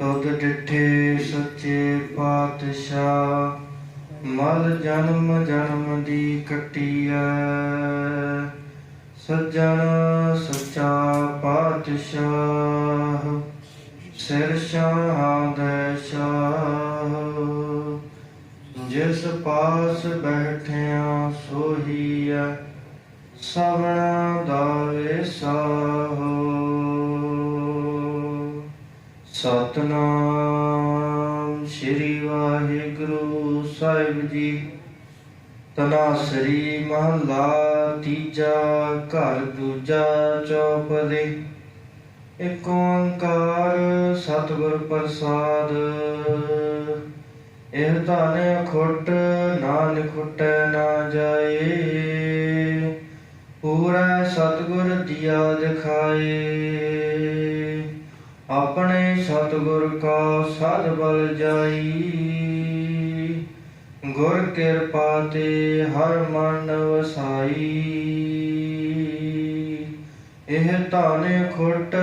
ਤੁਧ ਡਿਠੇ ਸੱਚੇ ਪਾਤਸ਼ਾਹ, ਮਲ ਜਨਮ ਜਨਮ ਦੀ ਕੱਟੀਐ। ਸੱਜਣ ਸੱਚਾ ਪਾਤਸ਼ਾਹ, ਸਿਰ ਸ਼ਾਹਾਂ ਦੇ ਸ਼ਾਹ ਜਿਸ ਪਾਸ ਬੈਠਿਆ ਸੋਹੀਐ ਸਵਣਾ ਦਾ ਵੇਸਾਹੋ ਸਤਨਾਮ ਸ੍ਰੀ ਵਾਹਿਗੁਰੂ ਸਾਹਿਬ ਜੀ। ਤਨਾਸਰੀ ਮਹਲਾ ਤੀਜਾ ਘਰ ਦੂਜਾ ਚੌਪਦੇ। ਇਕ ਓੰਕਾਰ ਸਤਿਗੁਰ ਪ੍ਰਸਾਦ। ਇਹ ਧਨ ਖੁੱਟ ਨਾ ਖੁੱਟੈ ਨਾ ਜਾਏ। ਪੂਰਾ ਸਤਿਗੁਰ ਦੀਆ ਦਿਖਾਏ। ਆਪਣੇ ਸਤਿਗੁਰ ਕਾ ਸਦ ਬਲ ਜਾਈ। ਗੁਰ ਕਿਰਪਾ ਤੇ ਹਰ ਮਨ ਵਸਾਈ। ਇਹ ਧਨ ਖੁੱਟ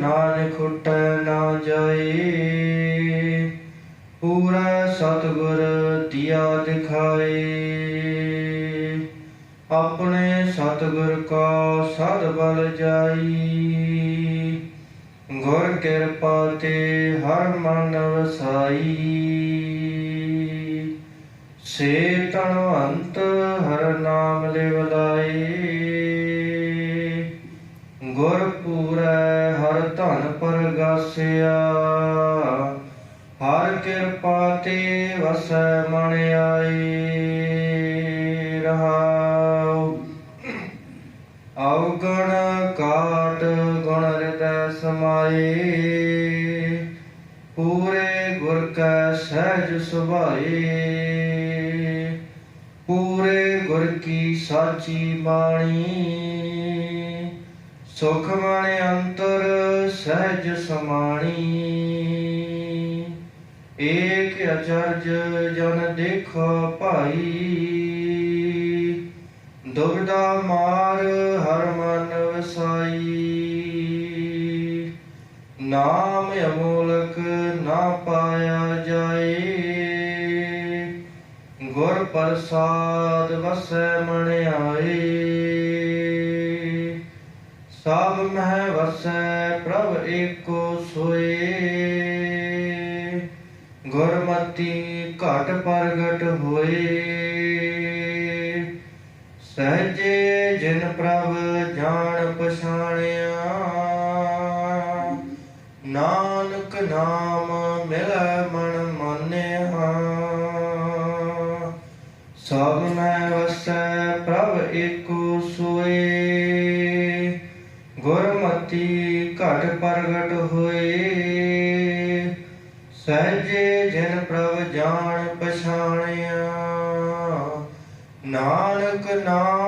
ਨਾਨ ਖੁੱਟ ਨਾ ਜਾਏ। ਪੂਰਾ ਸਤਿਗੁਰ ਦੀਆ ਦਿਖਾਏ। ਆਪਣੇ ਸਤਿਗੁਰ ਕਾ ਸਦ ਬਲ ਜਾਈ। ਗੁਰ ਕਿਰਪਾ ਤੇ ਹਰ ਮਨ ਵਸਾਈ। ਸੇ ਤਨਵੰਤ ਹਰ ਨਾਮ ਲਿਵ ਲਾਏ। ਗੁਰ ਪੂਰੈ ਹਰ ਧਨ ਪਰਗਾਸਿਆ। ਹਰ ਕਿਰਪਾ ਤੇ ਵਸੈ ਮਨ ਆਏ। ਸਮਾਏ ਪੂਰੇ ਗੁਰ ਕੈ ਸਹਿਜ ਸੁਭਾਏ ਪੂਰੇ ਗੁਰ ਕੀ ਸਾਚੀ ਬਾਣੀ। ਸੁਖ ਮਨ ਅੰਤਰ ਸਹਿਜ ਸਮਾਣੀ। ਏਕ ਅਚਰਜ ਜਨ ਦੇਖੋ ਭਾਈ। ਦੁਬਦਾ ਮਾਰ ਨਾਮ ਅਮੋਲਕ ਨਾ ਪਾਇਆ ਜਾਏ। ਗੁਰ ਪ੍ਰਸਾਦ ਵਸੈ ਮਣ ਆਏ। ਸਭ ਮਹਿ ਵਸੈ ਪ੍ਰਭ ਏਕੋ ਸੋਏ। ਗੁਰਮਤੀ ਘਟ ਪ੍ਰਗਟ ਹੋਏ। ਸਹਜੇ ਜਿਨ ਪ੍ਰਭ ਜਾਣ ਪਛਾਣਿਆ। ਨਾਨਕ ਨਾਮ ਮਿਲੈ ਮਨ ਮਾਨਿਆ। ਸਭ ਮੈਂ ਵਸੈ ਪ੍ਰਭ ਏਕੋ ਸੋਏ। ਗੁਰਮਤੀ ਘਟ ਪ੍ਰਗਟ ਹੋਏ। ਸਹਜੇ ਜਨ ਪ੍ਰਭ ਜਾਣ ਪਛਾਣਿਆ। ਨਾਨਕ ਨਾਮ